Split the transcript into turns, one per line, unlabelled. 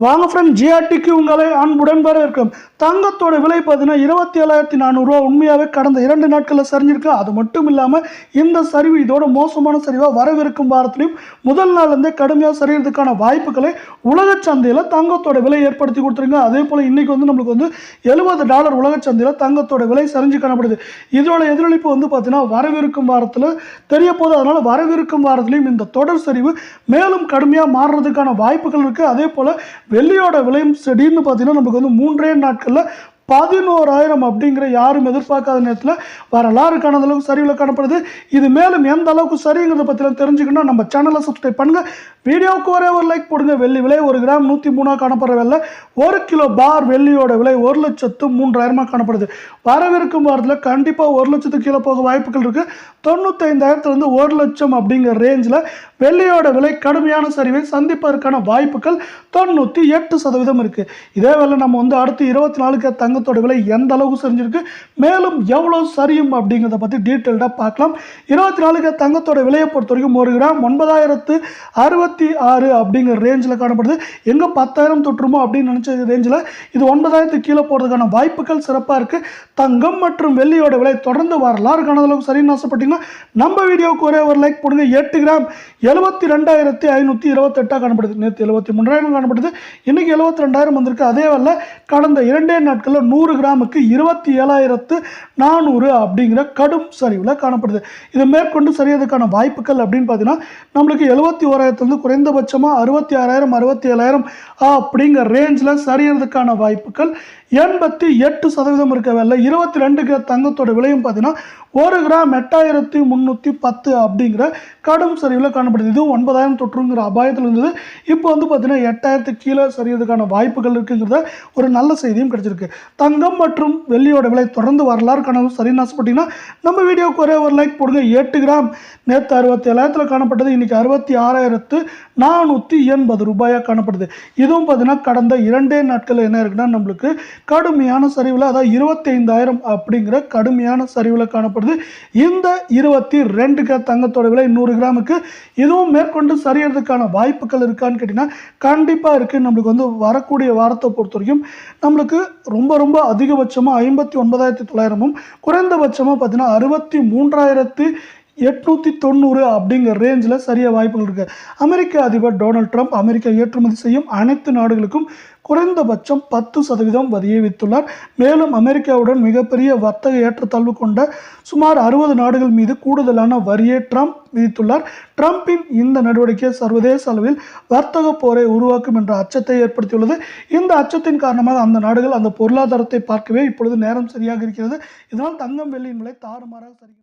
வாங்க ஃப்ரெண்ட் ஜிஆர்டிக்கு உங்களை அன்புடன் வரவேற்கும் தங்கத்தோட விலை பார்த்தீங்கன்னா இருபத்தி ஏழாயிரத்தி நானூறுரூவா உண்மையாகவே கடந்த இரண்டு நாட்களில் சரிஞ்சிருக்கு. அது மட்டும் இல்லாமல் இந்த சரிவு இதோட மோசமான சரிவாக வரவிருக்கும் வாரத்திலையும் முதல் நாள்லேருந்தே கடுமையாக சரிகிறதுக்கான வாய்ப்புகளை உலக சந்தையில் தங்கத்தோட விலை ஏற்படுத்தி கொடுத்துருங்க அதே போல் இன்றைக்கி வந்து நம்மளுக்கு வந்து எழுபது டாலர் உலக சந்தையில் தங்கத்தோட விலை சரிஞ்சு காணப்படுது. இதோட எதிரொலிப்பு வந்து பார்த்தீங்கன்னா வரவிருக்கும் வாரத்தில் தெரிய போது அதனால் வரவிருக்கும் வாரத்திலையும் இந்த தொடர் சரிவு மேலும் கடுமையாக மாறுறதுக்கான வாய்ப்புகள் இருக்குது அதே போல் வெள்ளியோட விலையும் திடீர்னு பார்த்தீங்கன்னா நமக்கு வந்து மூன்றே நாட்களில் பதினோராயிரம் அப்படிங்கிற யாரும் எதிர்பார்க்காத நேரத்தில் வரலாறு காணாத அளவுக்கு சரிவில் காணப்படுது. இது மேலும் எந்த அளவுக்கு சரிங்கிறத பற்றிலாம் தெரிஞ்சுக்கணும் நம்ம சேனலை சப்ஸ்கிரைப் பண்ணுங்கள் வீடியோவுக்கு ஒரே ஒரு லைக் போடுங்க. வெள்ளி விலை ஒரு கிராம் நூற்றி மூணாக காணப்படுற வெள்ளை. ஒரு கிலோ பார் வெள்ளியோட விலை ஒரு லட்சத்து மூன்றாயிரமாக காணப்படுது. வரவிருக்கும் வாரத்தில் கண்டிப்பாக ஒரு லட்சத்துக்கு கீழே போக வாய்ப்புகள் இருக்குது தொண்ணூத்தைந்தாயிரத்துலேருந்து ஒரு லட்சம் அப்படிங்கிற ரேஞ்சில் வெள்ளியோட விலை கடுமையான சரிவை சந்திப்பதற்கான வாய்ப்புகள் தொண்ணூற்றி எட்டு சதவீதம் இருக்குது இதே வேலை நம்ம வந்து அடுத்து இருபத்தி நாலுக்கு தங்கத்தோட விலை எந்த அளவுக்கு சரிஞ்சிருக்கு மேலும் எவ்வளோ சரியும் அப்படிங்கிறத பற்றி டீட்டெயில்டாக பார்க்கலாம். இருபத்தி நாலுக்கு தங்கத்தோட விலையை பொறுத்த வரைக்கும் ஒரு கிராம் ஒன்பதாயிரத்து அறுபத்தி ஆறு அப்படிங்கிற ரேஞ்சில் காணப்படுது. எங்கே பத்தாயிரம் தொற்றுமோ அப்படின்னு நினச்ச ரேஞ்சில் இது ஒன்பதாயிரத்துக்கு கீழே போகிறதுக்கான வாய்ப்புகள் சிறப்பாக இருக்குது தங்கம் மற்றும் வெள்ளியோட விலை தொடர்ந்து வரலாறு காணாத அளவுக்கு சரின்னு ஆசைப்பட்டீங்கன்னா நம்ம வீடியோவுக்கு ஒரே ஒரு லைக் போடுங்க. எட்டு கிராம் எழுபத்தி ரெண்டாயிரத்தி ஐநூற்றி இருபத்தெட்டாக காணப்படுது. நேற்று எழுபத்தி மூன்றாயிரம் காணப்படுது. இன்றைக்கி எழுபத்தி ரெண்டாயிரம் வந்திருக்கு. அதே வரல கடந்த இரண்டே நாட்களில் நூறு கிராமுக்கு இருபத்தி ஏழாயிரத்து நானூறு அப்படிங்கிற கடும் சரிவில் காணப்படுது. இது மேற்கொண்டு சரியதுக்கான வாய்ப்புகள் அப்படின்னு பார்த்தீங்கன்னா நம்மளுக்கு எழுபத்தி ஓராயிரத்துலேருந்து குறைந்தபட்சமாக அறுபத்தி ஆறாயிரம் அறுபத்தி ஏழாயிரம் அப்படிங்கிற ரேஞ்சில் சரியறதுக்கான வாய்ப்புகள் எண்பத்தி எட்டு சதவீதம் இருக்க வேலை இருபத்தி ரெண்டு கிராம் தங்கத்தோட விலையும் பார்த்தீங்கன்னா ஒரு கிராம் எட்டாயிரத்தி முந்நூற்றி பத்து அப்படிங்கிற கடும் சரிவில் காணப்படுது. இதுவும் ஒன்பதாயிரம் தொற்றுங்கிற அபாயத்தில் இருந்தது. இப்போ வந்து பார்த்தீங்கன்னா எட்டாயிரத்து கீழே சரியறதுக்கான வாய்ப்புகள் இருக்குங்கிறத ஒரு நல்ல செய்தியும் கிடைச்சிருக்கு. தங்கம் மற்றும் வெள்ளியோட விலை தொடர்ந்து வரலாறு காணவும். சரின்னு ஆசைப்பட்டீங்கன்னா நம்ம வீடியோவுக்கு ஒரே ஒரு லைக் போடுங்க. எட்டு கிராம். நேற்று அறுபத்தி ஏழாயிரத்தில் காணப்பட்டது. இன்றைக்கி அறுபத்தி ஆறாயிரத்து நானூற்றி எண்பது ரூபாயாக காணப்படுது. இதுவும் பார்த்தீங்கன்னா கடந்த இரண்டே நாட்கள் என்ன இருக்குன்னா நம்மளுக்கு கடுமையான சரிவில் அதாவது இருபத்தைந்தாயிரம் அப்படிங்கிற கடுமையான சரிவில் காணப்படுது. இந்த இருபத்தி ரெண்டு கிராம் தங்கத்தோட விலை நூறு கிராமுக்கு இதுவும் மேற்கொண்டு சரியறதுக்கான வாய்ப்புகள் இருக்கான்னு கேட்டிங்கன்னா கண்டிப்பாக இருக்குது நம்மளுக்கு வந்து வரக்கூடிய வாரத்தை பொறுத்த வரைக்கும் நம்மளுக்கு ரொம்ப ரொம்ப அதிகபட்சமாக ஐம்பத்தி ஒன்பதாயிரத்தி தொள்ளாயிரமும் குறைந்தபட்சமாக பார்த்தீங்கன்னா அறுபத்தி மூன்றாயிரத்து எட்நூற்றி தொண்ணூறு அப்படிங்கிற ரேஞ்சில் சரியாக வாய்ப்புகள் இருக்குது அமெரிக்க அதிபர் டொனால்ட் ட்ரம்ப் அமெரிக்கா ஏற்றுமதி செய்யும் அனைத்து நாடுகளுக்கும் குறைந்தபட்சம் பத்து சதவீதம் வரியை வித்துள்ளார். மேலும் அமெரிக்காவுடன் மிகப்பெரிய வர்த்தக ஏற்றத்தாழ்வு கொண்ட சுமார் அறுபது நாடுகள் மீது கூடுதலான வரியை ட்ரம்ப் விதித்துள்ளார். ட்ரம்பின் இந்த நடவடிக்கை சர்வதேச அளவில் வர்த்தக போரை உருவாக்கும் என்ற அச்சத்தை ஏற்படுத்தியுள்ளது. இந்த அச்சத்தின் காரணமாக அந்த நாடுகள் அந்த பொருளாதாரத்தை பார்க்கவே இப்பொழுது நேரம் சரியாக இருக்கிறது. இதனால் தங்கம் வெள்ளியின் விலை தாறுமாறாக சரி